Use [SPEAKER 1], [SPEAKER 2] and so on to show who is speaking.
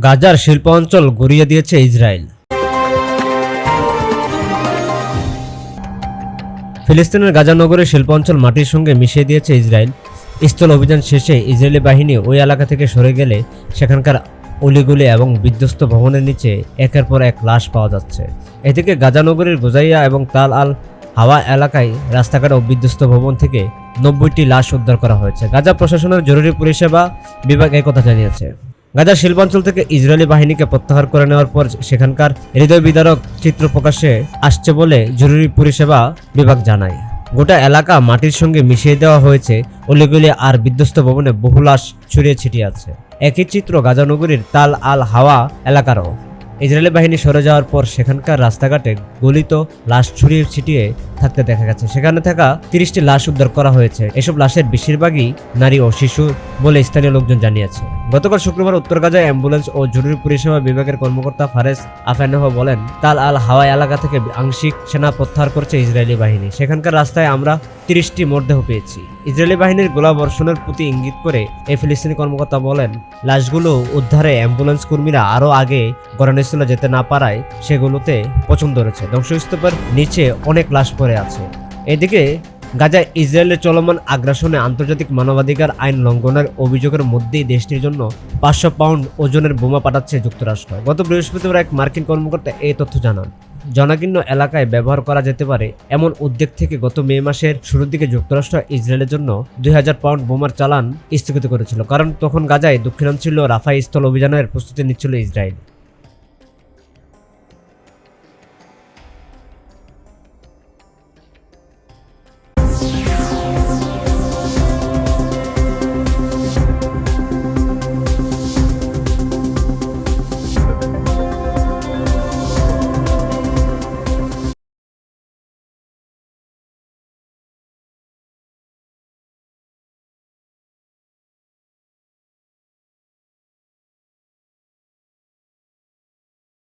[SPEAKER 1] গাজার শিল্প অঞ্চল গড়িয়ে দিয়েছে ইসরায়েল। ফিলিস্তিনের গাজা নগরের শিল্প অঞ্চল মাটির সঙ্গে মিশিয়ে দিয়েছে ইসরায়েল। স্থল অভিযান শেষে ইসরায়েলি বাহিনী ওই এলাকা থেকে সরে গেলে সেখানকার অলিগুলি এবং বিধ্বস্ত ভবনের নিচে একের পর এক লাশ পাওয়া যাচ্ছে। এদিকে গাজা নগরীর গোজাইয়া এবং তাল আল হাওয়া এলাকায় রাস্তাঘাট ও বিধ্বস্ত ভবন থেকে নব্বইটি লাশ উদ্ধার করা হয়েছে। গাজা প্রশাসনের জরুরি পরিষেবা বিভাগ একথা জানিয়েছে। গাজার শিল্পাঞ্চল থেকে ইসরায়েলি বাহিনীকে প্রত্যাহার করে নেওয়ার পর সেখানকার হৃদয় বিদারক চিত্র প্রকাশে আসছে বলে জরুরি পরিষেবা বিভাগ জানায়। গোটা এলাকা মাটির সঙ্গে মিশিয়ে দেওয়া হয়েছে। অলিগুলি আর বিধ্বস্ত ভবনে বহু লাশ ছড়িয়ে ছিটিয়ে আছে। একই চিত্র গাজানগরীর তাল আল হাওয়া এলাকারও। ইসরায়েলি বাহিনী সরে যাওয়ার পর সেখানকার রাস্তাঘাটে গলিত লাশ ছড়িয়ে ছিটিয়ে থাকতে দেখা গেছে। সেখানে থাকা তিরিশটি লাশ উদ্ধার করা হয়েছে। এসব লাশের বেশিরভাগই নারী ও শিশু বলে স্থানীয় লোকজন জানিয়েছে। গতকাল শুক্রবার উত্তর গাজায় অ্যাম্বুলেন্স ও জরুরি পরিষেবা বিভাগের কর্মকর্তা ফারেস আফেনহ বলেন, তাল আল হাওয়া এলাকা থেকে আংশিক সেনা প্রত্যাহার করছে ইসরায়েলি বাহিনী। সেখানকার রাস্তায় আমরা তিরিশটি মরদেহ পেয়েছি। ইসরায়েলি বাহিনীর গোলাবর্ষণের প্রতি ইঙ্গিত করে এই ফিলিস্তিনি কর্মকর্তা বলেন, লাশগুলো উদ্ধারে অ্যাম্বুলেন্স কর্মীরা আরও আগে ঘটনাস্থলে যেতে না পারায় সেগুলোতে পছন্দ রয়েছে ধ্বংসস্তূপের নিচে অনেক লাশ পড়ে আছে। এদিকে গাজায় ইসরায়েলের চলমান আগ্রাসনে আন্তর্জাতিক মানবাধিকার আইন লঙ্ঘনের অভিযোগের মধ্যেই দেশটির জন্য পাঁচশো পাউন্ড ওজনের বোমা পাঠাচ্ছে যুক্তরাষ্ট্র। গত বৃহস্পতিবার এক মার্কিন কর্মকর্তা এই তথ্য জানান। জনাকীর্ণ এলাকায় ব্যবহার করা যেতে পারে এমন উদ্যোগ থেকে গত মে মাসের শুরুর দিকে যুক্তরাষ্ট্র ইসরায়েলের জন্য দুই হাজার পাউন্ড বোমার চালান স্থগিত করেছিল, কারণ তখন গাজায় দক্ষিণাঞ্চলীয় রাফাই স্থল অভিযানের প্রস্তুতি নিচ্ছিল ইসরায়েল।